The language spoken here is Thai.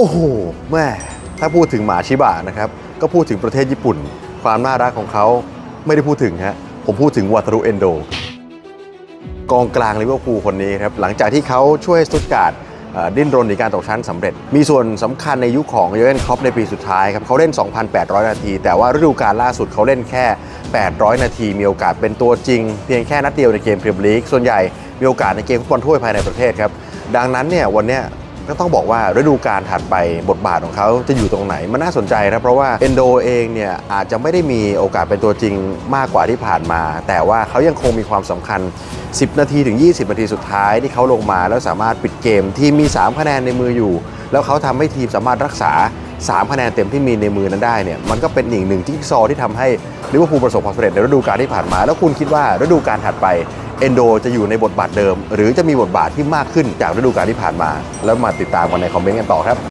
โอ้โหแม่ถ้าพูดถึงหมาชิบะนะครับก็พูดถึงประเทศญี่ปุ่น ความน่ารักของเขาไม่ได้พูดถึงฮะผมพูดถึงวาตรุเอนโด กองกลางลิเวอร์พูลคนนี้ครับหลังจากที่เขาช่วยสตุตการ์ดดิ้นรนในการตกชั้นสำเร็จ มีส่วนสำคัญในยุคของเยอร์เกนคล็อปในปีสุดท้ายครับเขาเล่น 2,800 นาที แต่ว่าฤดูกาลล่าสุดเขาเล่นแค่ 800 นาที มีโอกาสเป็นตัวจริง เพียงแค่นัดเดียวในเกมพรีเมียร์ลีกส่วนใหญ่มีโอกาสในเกมฟุตบอลถ้วยภายในประเทศครับ ดังนั้นเนี่ยวันเนี้ย ก็ต้องบอกว่าฤดูกาลถัดไปบทบาทของเขาจะอยู่ตรงไหน มันน่าสนใจนะเพราะว่าเอนโดเองเนี่ยอาจจะไม่ได้มีโอกาสเป็นตัวจริงมากกว่าที่ผ่านมา แต่ว่าเขายังคงมีความสำคัญ 10 นาทีถึง 20 นาทีสุดท้ายที่เขาลงมาแล้วสามารถปิดเกมทีมมี 3 คะแนนในมืออยู่ แล้วเขาทำให้ทีมสามารถรักษา 3 คะแนนเต็มที่มีในมือนั้นได้เนี่ยมันก็เป็นอีกหนึ่งจิ๊กซอว์ที่ทำให้ลิเวอร์พูลประสบความสำเร็จในฤดูกาลที่ผ่านมา แล้วคุณคิดว่าฤดูกาลถัดไป เอนโดจะอยู่ในบทบาทเดิม หรือจะมีบทบาทที่มากขึ้นจากฤดูกาลที่ผ่านมา แล้วมาติดตามกันในคอมเมนต์กันต่อครับ